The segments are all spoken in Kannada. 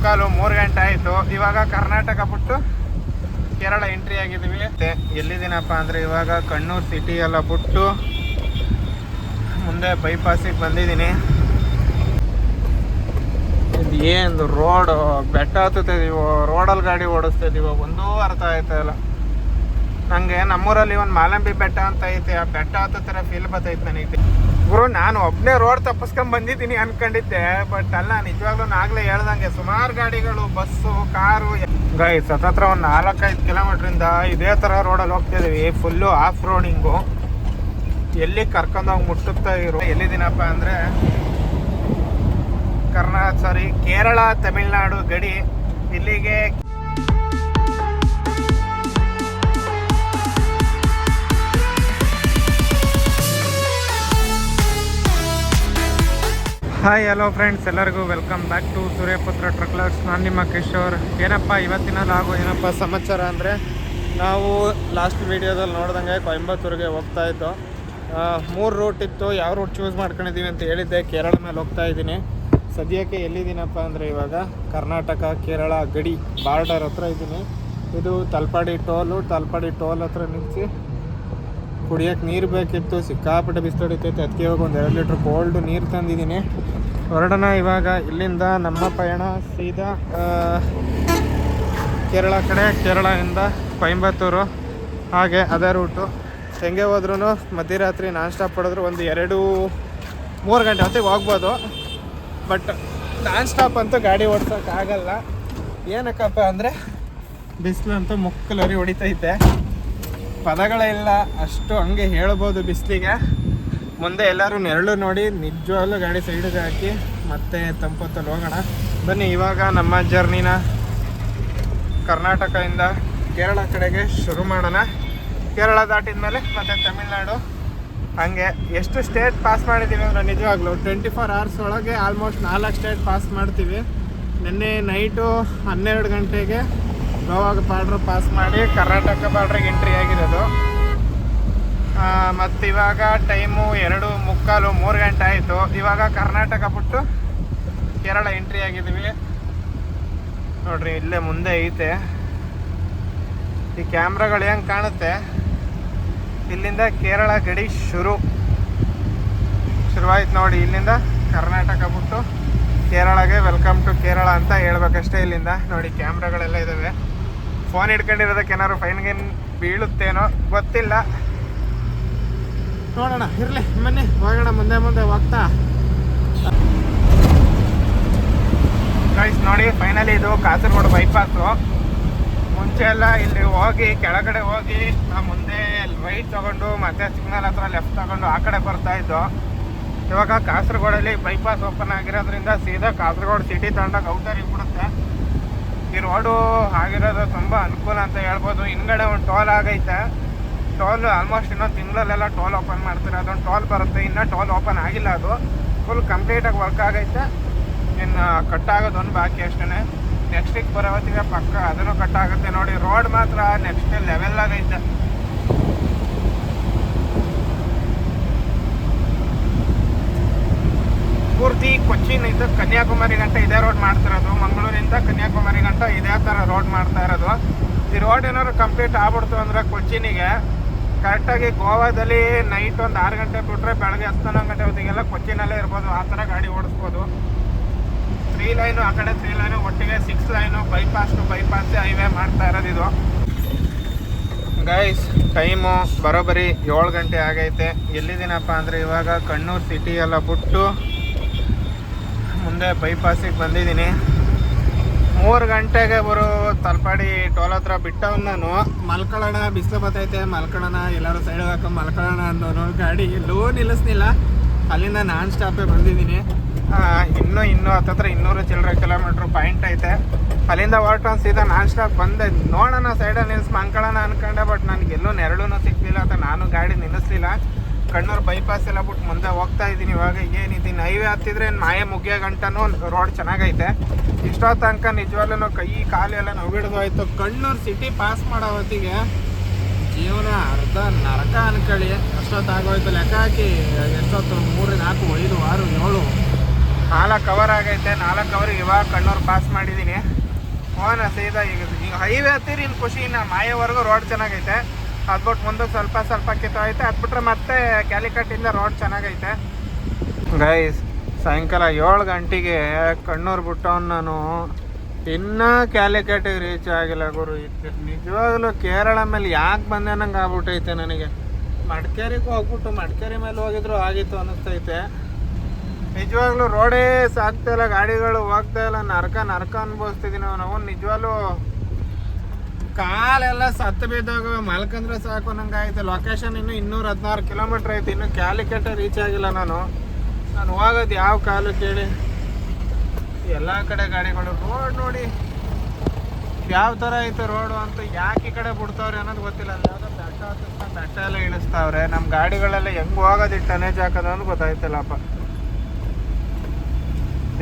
ಮುಕ್ಕಾಲು ಮೂರು ಗಂಟೆ ಆಯಿತು. ಇವಾಗ ಕರ್ನಾಟಕ ಬಿಟ್ಟು ಕೇರಳ ಎಂಟ್ರಿ ಆಗಿದ್ದೀವಿ. ಮತ್ತೆ ಎಲ್ಲಿದ್ದೀನಪ್ಪ ಅಂದರೆ ಇವಾಗ ಕಣ್ಣೂರು ಸಿಟಿ ಎಲ್ಲ ಬಿಟ್ಟು ಮುಂದೆ ಬೈಪಾಸಿಗೆ ಬಂದಿದ್ದೀನಿ. ಇದು ಏನು ರೋಡ್ ಬೆಟ್ಟ ಹತ್ತುತ್ತಿದ್ದೀವೋ ರೋಡಲ್ಲಿ ಗಾಡಿ ಓಡಿಸ್ತಿದೀವೋ ಒಂದೂ ಅರ್ಥ ಆಯ್ತಾ ಇಲ್ಲ. ನಂಗೆ ನಮ್ಮೂರಲ್ಲಿ ಒಂದು ಮಾಲಂಬಿ ಬೆಟ್ಟ ಅಂತ ಐತೆ, ಆ ಬೆಟ್ಟ ಹತ್ತೋ ಥರ ಫೀಲ್ ಬರ್ತೈತೆ ನನಗೆ. ಗುರು, ನಾನು ಒಬ್ಬನೇ ರೋಡ್ ತಪ್ಪಿಸ್ಕೊಂಡ್ ಬಂದಿದ್ದೀನಿ ಅನ್ಕೊಂಡಿದ್ದೆ ಬಟ್ ಅಲ್ಲ, ನಿಜವಾಗ್ಲೂ ನಾಗ್ಲೇ ಹೇಳ್ದಂಗೆ ಸುಮಾರು ಗಾಡಿಗಳು, ಬಸ್ಸು, ಕಾರು ಗೈ ಸತತ್ರ ಒಂದು ನಾಲ್ಕೈದು ಕಿಲೋಮೀಟ್ರಿಂದ ಇದೇ ಥರ ರೋಡಲ್ಲಿ ಹೋಗ್ತಿದ್ದೀವಿ ಫುಲ್ಲು ಆಫ್ ರೋಡಿಂಗು ಎಲ್ಲಿ ಕರ್ಕೊಂಡೋಗಿ ಮುಟ್ಟುತ್ತಾ ಇರೋ ಎಲ್ಲಿದ್ದೀನಪ್ಪ ಅಂದರೆ, ಕರ್ನಾಟಕ ಸಾರಿ ಕೇರಳ, ತಮಿಳ್ನಾಡು ಗಡಿ, ಇಲ್ಲಿಗೆ ಹಾಯ್ ಹಲೋ ಫ್ರೆಂಡ್ಸ್ ಎಲ್ಲರಿಗೂ welcome back to Suryaputra truckers ನಾನು ನಿಮ್ಮ ಕಿಶೋರ್. ಏನಪ್ಪ, ಇವತ್ತಿನ ಲಾಗು ಏನಪ್ಪ ಸಮಾಚಾರ ಅಂದರೆ, ನಾವು ಲಾಸ್ಟ್ ವೀಡಿಯೋದಲ್ಲಿ ನೋಡ್ದಂಗೆ ಕೊಯಂಬತ್ತೂರಿಗೆ ಹೋಗ್ತಾ ಇದ್ದೋ ಮೂರು ರೂಟ್ ಇತ್ತು. ಯಾವ ರೂಟ್ ಚೂಸ್ ಮಾಡ್ಕೊಂಡಿದ್ದೀವಿ ಅಂತ ಹೇಳಿದ್ದೆ. ಕೇರಳ ಮೇಲೆ ಹೋಗ್ತಾ ಇದ್ದೀನಿ. ಸದ್ಯಕ್ಕೆ ಎಲ್ಲಿದ್ದೀನಪ್ಪ ಅಂದರೆ ಇವಾಗ ಕರ್ನಾಟಕ, ಕೇರಳ, ಗಡಿ, ಬಾರ್ಡರ್ ಹತ್ರ ಇದ್ದೀನಿ. ಇದು ತಲ್ಪಾಡಿ ಟೋಲು, ತಲ್ಪಾಡಿ ಟೋಲ್ ಹತ್ರ ನಿಲ್ಲಿಸಿ ಕುಡಿಯೋಕೆ ನೀರು ಬೇಕಿತ್ತು, ಸಿಕ್ಕಾಪಟ್ಟೆ ಬಿಸಿಲು ಹೊಡಿತೈತೆ ಅದಕ್ಕೆ ಇವಾಗ ಒಂದು ಎರಡು ಲೀಟ್ರ್ ಕೋಲ್ಡ್ ನೀರು ತಂದಿದ್ದೀನಿ. ಹೊರಡೋಣ ಇವಾಗ, ಇಲ್ಲಿಂದ ನಮ್ಮ ಪಯಣ ಸೀದಾ ಕೇರಳ ಕಡೆ, ಕೇರಳದಿಂದ ಕೊಯಂಬತ್ತೂರು, ಹಾಗೆ ಅದೇ ರೂಟು ಹೆಂಗೆ ಹೋದ್ರೂ ಮಧ್ಯರಾತ್ರಿ ನಾನ್ ಸ್ಟಾಪ್ ಹೊಡೆದ್ರು ಒಂದು ಎರಡು, ಮೂರು ಗಂಟೆ ಹೊತ್ತಿಗೆ ಹೋಗ್ಬೋದು. ಬಟ್ ನಾನ್ ಸ್ಟಾಪ್ ಅಂತೂ ಗಾಡಿ ಓಡ್ಸೋಕ್ಕಾಗಲ್ಲ ಏನಕ್ಕಪ್ಪ ಅಂದರೆ ಬಿಸಿಲು ಅಂತೂ ಮುಕ್ಕಲರಿ ಹೊಡಿತೈತೆ ಪದಗಳಿಲ್ಲ ಅಷ್ಟು ಹಂಗೆ ಹೇಳ್ಬೋದು ಬಿಸಿಲಿಗೆ. ಮುಂದೆ ಎಲ್ಲರೂ ನೆರಳು ನೋಡಿ, ನಿಜವಾಗ್ಲೂ ಗಾಡಿ ಸೈಡಿಗೆ ಹಾಕಿ, ಮತ್ತೆ ತಂಪೊತ್ತಲ್ಲಿ ಹೋಗೋಣ. ಬನ್ನಿ, ಇವಾಗ ನಮ್ಮ ಜರ್ನಿನ ಕರ್ನಾಟಕದಿಂದ ಕೇರಳ ಕಡೆಗೆ ಶುರು ಮಾಡೋಣ. ಕೇರಳ ದಾಟಿದ ಮೇಲೆ ಮತ್ತೆ ತಮಿಳ್ನಾಡು. ಹಾಗೆ ಎಷ್ಟು ಸ್ಟೇಟ್ ಪಾಸ್ ಮಾಡಿದ್ದೀವಿ ಅಂದರೆ ನಿಜವಾಗ್ಲೂ ಟ್ವೆಂಟಿ ಫೋರ್ ಅವರ್ಸ್ ಒಳಗೆ ಆಲ್ಮೋಸ್ಟ್ ನಾಲ್ಕು ಸ್ಟೇಟ್ ಪಾಸ್ ಮಾಡ್ತೀವಿ. ನಿನ್ನೆ ನೈಟು ಹನ್ನೆರಡು ಗಂಟೆಗೆ ಗೋವಾಗ ಬಾರ್ಡ್ರ್ ಪಾಸ್ ಮಾಡಿ ಕರ್ನಾಟಕ ಬಾರ್ಡ್ರಿಗೆ ಎಂಟ್ರಿ ಆಗಿರೋದು. ಮತ್ತು ಇವಾಗ ಟೈಮು ಎರಡು ಮುಕ್ಕಾಲು ಮೂರು ಗಂಟೆ ಆಯಿತು. ಇವಾಗ ಕರ್ನಾಟಕ ಬಿಟ್ಟು ಕೇರಳ ಎಂಟ್ರಿ ಆಗಿದ್ದೀವಿ. ನೋಡ್ರಿ, ಇಲ್ಲೇ ಮುಂದೆ ಐತೆ. ಈ ಕ್ಯಾಮ್ರಾಗಳು ಹೆಂಗೆ ಕಾಣುತ್ತೆ? ಇಲ್ಲಿಂದ ಕೇರಳ ಗಡಿ ಶುರು. ಶುರುವಾಯ್ತು ನೋಡಿ, ಇಲ್ಲಿಂದ ಕರ್ನಾಟಕ ಬಿಟ್ಟು ಕೇರಳಗೆ ವೆಲ್ಕಮ್ ಟು ಕೇರಳ ಅಂತ ಹೇಳ್ಬೇಕಷ್ಟೇ ಇಲ್ಲಿಂದ. ನೋಡಿ, ಕ್ಯಾಮ್ರಾಗಳೆಲ್ಲ ಇದ್ದಾವೆ ಫೋನ್ ಹಿಡ್ಕೊಂಡಿರೋದಕ್ಕೆ ಏನಾದ್ರು ಫೈನ್ ಗೈನ್ ಬೀಳುತ್ತೇನೋ ಗೊತ್ತಿಲ್ಲ. ನೋಡೋಣ ಇರಲಿ ಬನ್ನಿ ಹೋಗೋಣ ಮುಂದೆ ಮುಂದೆ ಹೋಗ್ತಾ. ಗೈಸ್ ನೋಡಿ ಫೈನಲಿ ಇದು ಕಾಸರಗೋಡು ಬೈಪಾಸು ಮುಂಚೆ ಎಲ್ಲ ಇಲ್ಲಿ ಹೋಗಿ ಕೆಳಗಡೆ ಹೋಗಿ ಆ ಮುಂದೆ ರೈಟ್ ತಗೊಂಡು ಮತ್ತೆ ಸಿಗ್ನಲ್ ಹತ್ರ ಲೆಫ್ಟ್ ತಗೊಂಡು ಆ ಕಡೆ ಬರ್ತಾ ಇದ್ದು. ಇವಾಗ ಕಾಸರಗೋಡಲ್ಲಿ ಬೈಪಾಸ್ ಓಪನ್ ಆಗಿರೋದ್ರಿಂದ ಸೀದಾ ಕಾಸರಗೋಡು ಸಿಟಿ ತಗೊಂಡಾಗ ಔಟರಿಗೆ ಬಿಡುತ್ತೆ. ಈ ರೋಡು ಆಗಿರೋದು ತುಂಬ ಅನುಕೂಲ ಅಂತ ಹೇಳ್ಬೋದು. ಹಿಂದ್ಗಡೆ ಒಂದು ಟೋಲ್ ಆಗೈತೆ. ಟೋಲ್ ಆಲ್ಮೋಸ್ಟ್ ಇನ್ನೊಂದು ತಿಂಗಳಲ್ಲೆಲ್ಲ ಟೋಲ್ ಓಪನ್ ಮಾಡ್ತಾರೆ. ಅದೊಂದು ಟೋಲ್ ಬರುತ್ತೆ. ಇನ್ನೂ ಟೋಲ್ ಓಪನ್ ಆಗಿಲ್ಲ ಅದು. ಫುಲ್ ಕಂಪ್ಲೀಟಾಗಿ ವರ್ಕ್ ಆಗೈತೆ. ಇನ್ನು ಕಟ್ ಆಗೋದೊಂದು ಒಂದು ಬಾಕಿ ಅಷ್ಟೇ ನೆಕ್ಸ್ಟಿಗೆ ಬರೋ ಹೊತ್ತಿಗೆ ಪಕ್ಕ ಅದನ್ನು ಕಟ್ ಆಗುತ್ತೆ ನೋಡಿ ರೋಡ್ ಮಾತ್ರ ನೆಕ್ಸ್ಟ್ ಲೆವೆಲ್ ಆಗೈತೆ. ಪೂರ್ತಿ ಕೊಚ್ಚಿನ್ ಇದು ಕನ್ಯಾಕುಮಾರಿ ಗಂಟ ಇದೇ ರೋಡ್ ಮಾಡ್ತಿರೋದು ಮಂಗಳೂರಿಂದ ಕನ್ಯಾಕುಮಾರಿ ಗಂಟ ಇದೇ ಥರ ರೋಡ್ ಮಾಡ್ತಾ ಇರೋದು. ಈ ರೋಡ್ ಏನಾದ್ರು ಕಂಪ್ಲೀಟ್ ಆಗ್ಬಿಡ್ತು ಅಂದ್ರೆ ಕೊಚ್ಚಿನಿಗೆ ಕರೆಕ್ಟಾಗಿ ಗೋವಾದಲ್ಲಿ ನೈಟ್ ಒಂದು ಆರು ಗಂಟೆ ಬಿಟ್ರೆ ಬೆಳಗ್ಗೆ ಹತ್ತು ಹನ್ನೊಂದು ಗಂಟೆ ಹೊತ್ತಿಗೆಲ್ಲ ಕೊಚ್ಚಿನಲ್ಲೇ ಇರ್ಬೋದು. ಆ ಥರ ಗಾಡಿ ಓಡಿಸ್ಬೋದು. ತ್ರೀ ಲೈನು ಆ ಕಡೆ ತ್ರೀ ಲೈನು ಒಟ್ಟಿಗೆ six line bypass to bypass highway ಮಾಡ್ತಾ ಇರೋದು ಇದು. ಗೈಸ್ ಟೈಮು ಬರೋಬ್ಬರಿ ಏಳು ಗಂಟೆ ಆಗೈತೆ. ಎಲ್ಲಿದ್ದೀನಪ್ಪ ಅಂದರೆ ಇವಾಗ ಕಣ್ಣೂರು ಸಿಟಿ ಎಲ್ಲ ಬಿಟ್ಟು ಮುಂದೆ ಬೈಪಾಸಿಗೆ ಬಂದಿದ್ದೀನಿ. ಮೂರು ಗಂಟೆಗೆ ಬರೋ ತಲಪಾಡಿ ಟೋಲ್ ಹತ್ರ ಬಿಟ್ಟವನು ನಾನು. ಮಲ್ಕೊಳ್ಳೋಣ, ಬಿಸಿಲು ಬತ್ತೈತೆ, ಮಲ್ಕೊಳ್ಳೋಣ, ಎಲ್ಲರೂ ಸೈಡ್ ಹಾಕೊಂಡು ಮಲ್ಕೊಳ್ಳೋಣ ಅಂದವನು. ಗಾಡಿ ಎಲ್ಲೂ ನಿಲ್ಲಿಸ್ನಿಲ್ಲ ಅಲ್ಲಿಂದ ನಾನ್ ಸ್ಟಾಪೇ ಬಂದಿದ್ದೀನಿ. ಇನ್ನೂ ಇನ್ನೂ ಹತ್ತತ್ರ ಇನ್ನೂರು ಚಿಲ್ಲರೆ ಕಿಲೋಮೀಟ್ರ್ ಪಾಯಿಂಟ್ ಐತೆ. ಅಲ್ಲಿಂದ ಹೊರಟು ಸೀದಾ ನಾನ್ ಸ್ಟಾಪ್ ಬಂದೆ. ನೋಡೋಣ ಸೈಡಲ್ಲಿ ನಿಲ್ಲಿಸಿ ಮಲ್ಕೊಳ್ಳೋಣ ಅನ್ಕೊಂಡೆ ಬಟ್ ನನಗೆ ಎಲ್ಲೂ ನೆರಳು ಸಿಗ್ತಿಲ್ಲ ಅಂತ ನಾನು ಗಾಡಿ ನಿಲ್ಲಿಸ್ಲಿಲ್ಲ. ಕಣ್ಣೂರು ಬೈಪಾಸ್ ಎಲ್ಲ ಬಿಟ್ಟು ಮುಂದೆ ಹೋಗ್ತಾ ಇದ್ದೀನಿ ಇವಾಗ ಏನಿದ್ದೀನಿ ಹೈವೇ ಹತ್ತಿದ್ರೆ ಮಾಯೆ ಮುಗಿಯೋ ಗಂಟನೂ ರೋಡ್ ಚೆನ್ನಾಗೈತೆ. ಇಷ್ಟೋ ತನಕ ನಿಜವಾಗ್ಲೂ ಕೈ ಕಾಲು ಎಲ್ಲ ನೋವಿಡ್ದು ಹೋಯ್ತು ಕಣ್ಣೂರು ಸಿಟಿ ಪಾಸ್ ಮಾಡೋ ಹೊತ್ತಿಗೆ ಜೀವನ ಅರ್ಧ ನರಕ ಅನ್ಕೊಳ್ಳಿ. ಅಷ್ಟೊತ್ತು ಆಗೋಯ್ತು ಲೆಕ್ಕ ಹಾಕಿ. ಎಷ್ಟೊತ್ತು ಮೂರು, ನಾಲ್ಕು, ಐದು, ಆರು, ಏಳು. ನಾಲ್ಕು ಕವರ್ ಆಗೈತೆ. ನಾಲ್ಕು ಅವರ್ ಇವಾಗ ಕಣ್ಣೂರು ಪಾಸ್ ಮಾಡಿದ್ದೀನಿ ಹೋನ ಸೀದಾ ಈಗ. ಹೈವೇ ಹತ್ತಿರಿ ಇನ್ನು ಖುಷಿ ಇನ್ನು ಮಾಯವರೆಗೂ ರೋಡ್ ಚೆನ್ನಾಗೈತೆ. ಅದ್ಬಿಟ್ಟು ಮುಂದೆ ಸ್ವಲ್ಪ ಸ್ವಲ್ಪ ಕಿತ್ತೈತೆ ಅದ್ಬಿಟ್ರೆ ಮತ್ತೆ ಕ್ಯಾಲಿಕಟ್ಟಿಂದ ರೋಡ್ ಚೆನ್ನಾಗೈತೆ. ಗೈಸ್ ಸಾಯಂಕಾಲ ಏಳು ಗಂಟೆಗೆ ಕಣ್ಣೂರು ಬಿಟ್ಟವನು ನಾನು. ಇನ್ನೂ ಕ್ಯಾಲಿಕಟ್ಟಿಗೆ ರೀಚ್ ಆಗಿಲ್ಲ ಗುರು. ಇತ್ತು ನಿಜವಾಗ್ಲೂ ಕೇರಳ ಮೇಲೆ ಯಾಕೆ ಬಂದೆ ನಂಗೆ ಆಗ್ಬಿಟ್ಟೈತೆ ನನಗೆ. ಮಡಿಕೇರಿಗೂ ಹೋಗ್ಬಿಟ್ಟು ಮಡಿಕೇರಿ ಮೇಲೆ ಹೋಗಿದ್ರು ಆಗಿತ್ತು ಅನಿಸ್ತೈತೆ ನಿಜವಾಗ್ಲೂ ರೋಡೇ ಸಾಕ್ತಾ ಇಲ್ಲ, ಗಾಡಿಗಳು ಹೋಗ್ತಾ ಇಲ್ಲ. ನರ್ಕ ನರ್ಕ ಅನ್ಭವಿಸ್ತಿದ್ದೀನಿ ನಾವು ನಿಜವಾಗ್ಲೂ ಕಾಲೆಲ್ಲ ಸತ್ತು ಬಿದ್ದಾಗ, ಮಲ್ಕಂದ್ರೆ ಸಾಕು ನಂಗೆ ಆಯ್ತು ಲೊಕೇಶನ್ ಇನ್ನು ಇನ್ನೂರ ಹದಿನಾರು ಕಿಲೋಮೀಟ್ರ್ ಐತೆ, ಇನ್ನು ಕ್ಯಾಲಿಕಟ್ ರೀಚ್ ಆಗಿಲ್ಲ ನಾನು. ನಾನು ಹೋಗೋದು ಯಾವ ಕಾಲು ಕೇಳಿ. ಎಲ್ಲ ಕಡೆ ಗಾಡಿಗಳು ರೋಡ್ ನೋಡಿ. ಯಾವ ಥರ ಐತೆ ರೋಡು ಅಂತ ಯಾಕೆ ಈ ಕಡೆ ಬಿಡ್ತಾವ್ರೆ ಅನ್ನೋದು ಗೊತ್ತಿಲ್ಲ. ಅಲ್ಲಿ ಯಾವುದೋ ಬೆಟ್ಟ ಹತ್ತಿಸ್ಕೊಂಡು ಬೆಟ್ಟ ಎಲ್ಲ ಇಳಿಸ್ತಾವ್ರೆ. ನಮ್ಮ ಗಾಡಿಗಳೆಲ್ಲ ಹೆಂಗೆ ಹೋಗೋದು ಟನೇಜ್ ಹಾಕೋದು ಅಂತ ಗೊತ್ತಾಯ್ತಿಲ್ಲಪ್ಪ.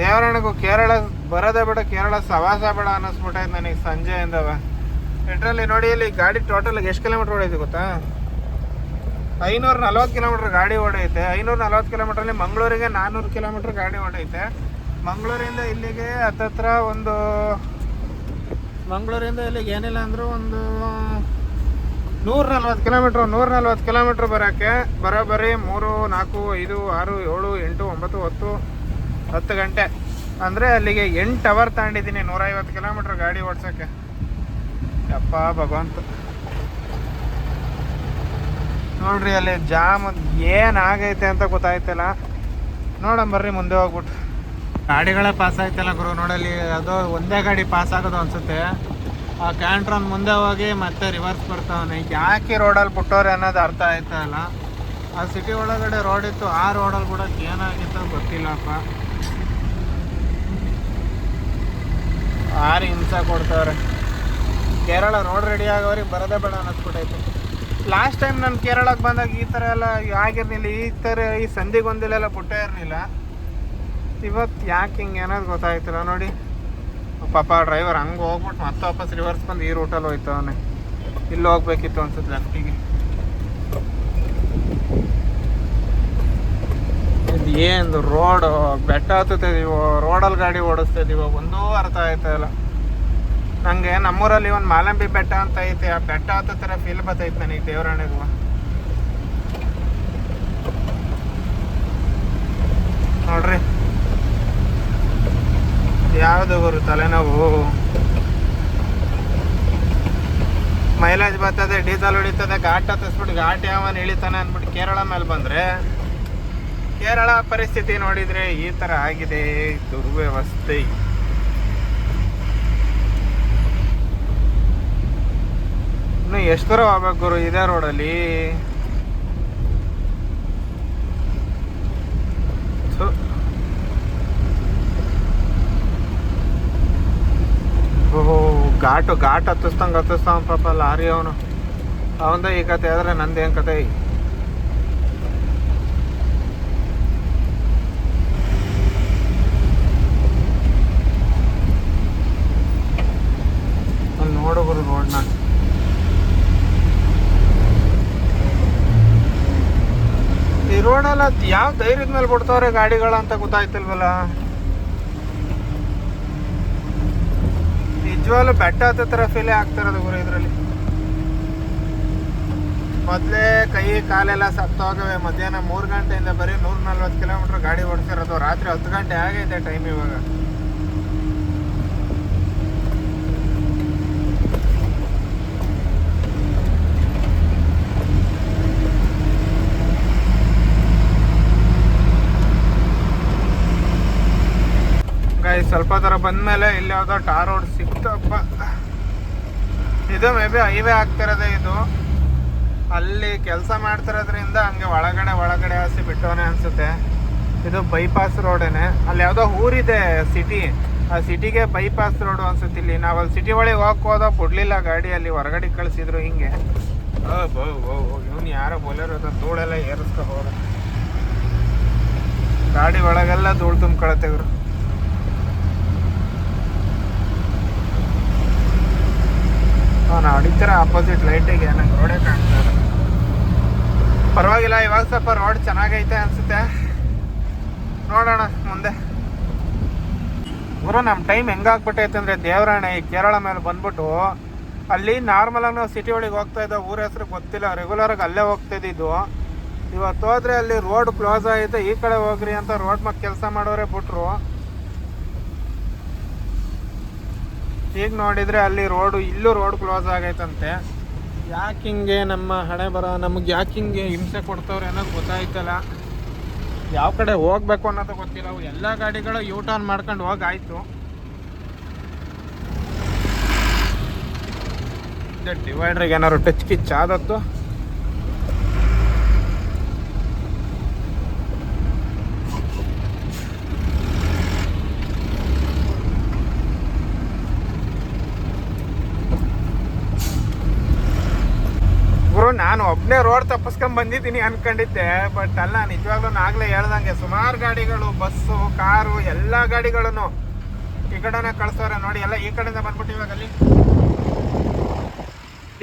ದೇವರಣಗೂ ಕೇರಳ ಬರೋದೇ ಬೇಡ, ಕೇರಳ ಸವಾಸ ಬೇಡ ಅನ್ನಿಸ್ಬಿಟ್ಟೈತೆ ನನಗೆ ಸಂಜೆಯಿಂದವ. ಇಟ್ರಲ್ಲಿ ನೋಡಿ, ಇಲ್ಲಿ ಗಾಡಿ ಟೋಟಲ್ ಎಷ್ಟು ಕಿಲೋಮೀಟ್ರ್ ಓಡೈತೆ ಗೊತ್ತಾ? ಐನೂರ ನಲ್ವತ್ತು ಕಿಲೋಮೀಟ್ರ್ ಗಾಡಿ ಓಡೈತೆ ಐನೂರ ನಲ್ವತ್ತು ಕಿಲೋಮೀಟ್ರಲ್ಲಿ ಮಂಗಳೂರಿಗೆ ನಾನ್ನೂರು ಕಿಲೋಮೀಟ್ರ್ ಗಾಡಿ ಓಡೈತೆ ಮಂಗಳೂರಿಂದ ಇಲ್ಲಿಗೆ ಹತ್ತತ್ರ ಒಂದು ಮಂಗಳೂರಿಂದ ಇಲ್ಲಿಗೆ ಏನಿಲ್ಲ ಅಂದರೂ ಒಂದು ನೂರ ನಲ್ವತ್ತು ಕಿಲೋಮೀಟ್ರ್ ನೂರ ನಲ್ವತ್ತು ಕಿಲೋಮೀಟ್ರ್ ಬರೋಕ್ಕೆ ಬರೋಬ್ಬರಿ ಮೂರು, ನಾಲ್ಕು, ಐದು, ಆರು, ಏಳು, ಎಂಟು, ಒಂಬತ್ತು, ಹತ್ತು ಹತ್ತು ಗಂಟೆ. ಅಂದರೆ ಅಲ್ಲಿಗೆ ಎಂಟು ಅವರ್ ತಗೊಂಡಿದ್ದೀನಿ ನೂರೈವತ್ತು ಕಿಲೋಮೀಟ್ರ್ ಗಾಡಿ ಓಡ್ಸೋಕ್ಕೆ. ಯಪ್ಪ ಭಗವಂತ. ನೋಡ್ರಿ ಅಲ್ಲಿ ಜಾಮ್ ಏನಾಗೈತೆ ಅಂತ ಗೊತ್ತಾಯ್ತಲ್ಲ. ನೋಡಮ್ ಬರ್ರಿ ಮುಂದೆ ಹೋಗ್ಬಿಟ್ಟು. ಗಾಡಿಗಳೇ ಪಾಸ್ ಆಯ್ತಲ್ಲ ಗುರು, ನೋಡಲ್ಲಿ ಅದು ಒಂದೇ ಗಾಡಿ ಪಾಸ್ ಆಗೋದು ಅನ್ಸುತ್ತೆ. ಆ ಕ್ಯಾಂಟ್ರನ್ ಮುಂದೆ ಹೋಗಿ ಮತ್ತೆ ರಿವರ್ಸ್ ಬರ್ತಾವನೆ. ಯಾಕೆ ರೋಡಲ್ಲಿ ಬಿಟ್ಟವ್ರೆ ಅನ್ನೋದು ಅರ್ಥ ಆಯ್ತಾ ಇಲ್ಲ. ಆ ಸಿಟಿ ಒಳಗಡೆ ರೋಡ್ ಇತ್ತು, ಆ ರೋಡಲ್ಲಿ ಕೂಡ ಏನಾಗಿತ್ತು ಗೊತ್ತಿಲ್ಲಪ್ಪ. ಆರು ಹಿಂಸೆ ಕೊಡ್ತಾವ್ರೆ ಕೇರಳ ರೋಡ್ ರೆಡಿ ಆಗೋರಿಗೆ ಬರೋದೇ ಬೇಡ ಅನ್ನಿಸ್ಬಿಟ್ಟೈತೆ ಲಾಸ್ಟ್ ಟೈಮ್ ನಾನು ಕೇರಳಕ್ಕೆ ಬಂದಾಗ ಈ ಥರ ಎಲ್ಲ ಆಗಿರಲಿಲ್ಲ, ಈ ಥರ ಈ ಸಂಧಿಗೊಂದಿಲೆಲ್ಲ ಪುಟ್ಟೇ ಇರಲಿಲ್ಲ. ಇವತ್ತು ಯಾಕೆ ಹಿಂಗೆ ಏನೋ ಗೊತ್ತಾಯ್ತಿಲ್ಲ ನೋಡಿ. ಪಾಪ ಡ್ರೈವರ್ ಹಂಗೆ ಹೋಗ್ಬಿಟ್ಟು ಮತ್ತೆ ವಾಪಸ್ ರಿವರ್ಸ್ ಬಂದು ಈ ರೂಟಲ್ಲಿ ಹೋಯ್ತವನೆ ಇಲ್ಲಿ ಹೋಗ್ಬೇಕಿತ್ತು ಅನ್ಸುತ್ತೆ ಲೆಫ್ಟಿಗೆ ಇದು ಏನು ರೋಡು ಬೆಟ್ಟ ಹತ್ತುತ್ತಿದೀವೋ ರೋಡಲ್ಲಿ ಗಾಡಿ ಓಡಿಸ್ತಾ ಒಂದೂ ಅರ್ಥ ಆಯ್ತಾ ಇಲ್ಲ. ನಂಗೆ ನಮ್ಮೂರಲ್ಲಿ ಒಂದು ಮಾಲಂಬಿ ಬೆಟ್ಟ ಅಂತ ಐತೆ, ಆ ಬೆಟ್ಟ ಹತ್ತೋ ಥರ ಫೀಲ್ ಬರ್ತೈತೆ ನನಗೆ ದೇವರಾಣೆಗೂ. ನೋಡ್ರಿ. ಯಾವುದು ಗುರು ತಲೆನೋವು? ಮೈಲೇಜ್ ಬರ್ತದೆ, ಡೀಸೆಲ್ ಹೊಡಿತದೆ, ಘಾಟ್ ಹತ್ತಿಸ್ಬಿಟ್ಟು ಘಾಟ್ ಯಾವನ್ ಇಳಿತಾನೆ ಅಂದ್ಬಿಟ್ಟು ಕೇರಳ ಮೇಲೆ ಬಂದರೆ, ಕೇರಳ ಪರಿಸ್ಥಿತಿ ನೋಡಿದರೆ ಈ ಥರ ಆಗಿದೆ, ದುರ್ವ್ಯವಸ್ಥೆ. ಇನ್ನು ಎಷ್ಟು ದೂರ ಗುರು? ಇದೇ ರೋಡಲ್ಲಿ ಘಾಟು, ಘಾಟ್ ಹತ್ತಿಸ್ದಂಗೆ ಹತ್ತಿಸ್ತಾವ ಪಾಪ ಲಾರಿ ಅವನು. ಅವಂದ ಈ ಕತೆ ಆದ್ರೆ ನಂದೇನ್ ಕತೆ? ಅಲ್ಲಿ ನೋಡು ಗುರು ರೋಡ್ನ ಈ ರೋಡಲ್ಲ ಯಾವ ಧೈರ್ಯದ ಮೇಲೆ ಬಿಡ್ತಾವ್ರೆ ಗಾಡಿಗಳ ಅಂತ ಗೊತ್ತಾಯ್ತಿಲ್ವಲ್ಲ? ನಿಜವಾಗ್ಲೂ ಬೆಟ್ಟ ಹತ್ತೋ ಥರ ಫೀಲೇ ಆಗ್ತಿರೋದು ಗುರು ಇದರಲ್ಲಿ. ಮೊದಲೇ ಕೈ ಕಾಲೆಲ್ಲ ಸತ್ತೋಗವೆ ಮಧ್ಯಾಹ್ನ ಮೂರು ಗಂಟೆಯಿಂದ ಬರೀ ನೂರ ನಲ್ವತ್ತು ಕಿಲೋಮೀಟ್ರ್ ಗಾಡಿ ಓಡಿಸಿರೋದು. ರಾತ್ರಿ ಹತ್ತು ಗಂಟೆ ಆಗೈತೆ ಟೈಮ್ ಇವಾಗ. ಸ್ವಲ್ಪ ಥರ ಬಂದಮೇಲೆ ಇಲ್ಲಿ ಯಾವುದೋ ಟಾರ್ ರೋಡ್ ಸಿಕ್ತಪ್ಪ. ಇದು ಮೇ ಬಿ ಹೈವೇ ಆಗ್ತಿರೋದೆ ಇದು. ಅಲ್ಲಿ ಕೆಲಸ ಮಾಡ್ತಿರೋದ್ರಿಂದ ಹಂಗೆ ಒಳಗಡೆ ಒಳಗಡೆ ಹಾಸಿ ಬಿಟ್ಟವನೆ ಅನಿಸುತ್ತೆ. ಇದು ಬೈಪಾಸ್ ರೋಡೇನೆ. ಅಲ್ಲಿ ಯಾವುದೋ ಊರಿದೆ ಸಿಟಿ ಆ ಸಿಟಿಗೆ ಬೈಪಾಸ್ ರೋಡು ಅನ್ಸುತ್ತೆ ಇಲ್ಲಿ. ನಾವು ಅಲ್ಲಿ ಸಿಟಿ ಒಳಗೆ ಹೋಗಕ್ ಹೋದ ಕೊಡಲಿಲ್ಲ ಗಾಡಿ ಅಲ್ಲಿ ಹೊರಗಡೆ ಕಳಿಸಿದ್ರು ಹಿಂಗೆ. ಇವನು ಯಾರೋ ಬೋಲೆರೋ ಧೂಳೆಲ್ಲ ಏರಿಸ್ಕೊ ಹೋದ ಗಾಡಿ ಒಳಗೆಲ್ಲ ಧೂಳು ತುಂಬ್ಕೊಳತ್ತೆ ಇವರು. ಅವನು ಹೊಡಿತಾರೆ ಆಪೋಸಿಟ್ ಲೈಟಿಗೆ ನಂಗೆ ರೋಡೇ ಕಾಣ್ತಾ ಇಲ್ಲ. ಪರವಾಗಿಲ್ಲ, ಇವಾಗ ಸ್ವಲ್ಪ ರೋಡ್ ಚೆನ್ನಾಗೈತೆ ಅನ್ಸುತ್ತೆ. ನೋಡೋಣ, ಮುಂದೆ. ಗುರು ನಮ್ಮ ಟೈಮ್ ಹೆಂಗಾಗ್ಬಿಟ್ಟೈತೆ ಅಂದರೆ ದೇವರಾಣೆ ಈ ಕೇರಳ ಮೇಲೆ ಬಂದ್ಬಿಟ್ಟು ಅಲ್ಲಿ ನಾರ್ಮಲಾಗಿ ನಾವು ಸಿಟಿ ಒಳಗೆ ಹೋಗ್ತಾ ಇದ್ದೋ ಊರ ಹೆಸರು ಗೊತ್ತಿಲ್ಲ ರೆಗ್ಯುಲರಾಗಿ ಅಲ್ಲೇ ಹೋಗ್ತಾ ಇದ್ದಿದ್ದು. ಇವತ್ತು ಹೋದರೆ ಅಲ್ಲಿ ರೋಡ್ ಕ್ಲೋಸ್ ಆಗೈತೆ, ಈ ಕಡೆ ಹೋಗ್ರಿ ಅಂತ ರೋಡ್ ಮೇಲೆ ಕೆಲಸ ಮಾಡೋರೆ ಬಿಟ್ರು. ಈಗ ನೋಡಿದ್ರೆ ಅಲ್ಲಿ ರೋಡು ಇಲ್ಲೂ ರೋಡ್ ಕ್ಲೋಸ್ ಆಗೈತಂತೆ. ಯಾಕೆ ಹಿಂಗೆ ನಮ್ಮ ಹಣೆ ಬರ, ನಮಗೆ ಯಾಕೆ ಹಿಂಗೆ ಹಿಂಸೆ ಕೊಡ್ತವ್ರೆ ಅನ್ನೋದು ಗೊತ್ತಾಯ್ತಲ್ಲ. ಯಾವ ಕಡೆ ಹೋಗ್ಬೇಕು ಅನ್ನೋದು ಗೊತ್ತಿಲ್ಲ. ಅವು ಎಲ್ಲ ಗಾಡಿಗಳು ಯೂ ಟರ್ನ್ ಮಾಡ್ಕೊಂಡು ಹೋಗಾಯ್ತು. ಡಿವೈಡ್ರಿಗೆ ಏನಾದ್ರು ಟಚ್ ಕಿಚ್ ಆದತ್ತು ನಾನು ಒಬ್ಬನೇ ರೋಡ್ ತಪ್ಪಿಸ್ಕೊಂಡ್ ಬಂದಿದ್ದೀನಿ ಅನ್ಕೊಂಡಿದ್ದೆ ಬಟ್ ಅಲ್ಲ, ನಿಜವಾಗ್ಲೂ ನಾಗ್ಲೇ ಹೇಳ್ದಂಗೆ ಸುಮಾರು ಗಾಡಿಗಳು, ಬಸ್ಸು, ಕಾರು, ಎಲ್ಲ ಗಾಡಿಗಳನ್ನು ಈ ಕಡೆನೇ ಕಳ್ಸೋರೆ. ನೋಡಿ, ಎಲ್ಲ ಈ ಕಡೆಯಿಂದ ಬಂದ್ಬಿಟ್ಟು ಇವಾಗ ಅಲ್ಲಿ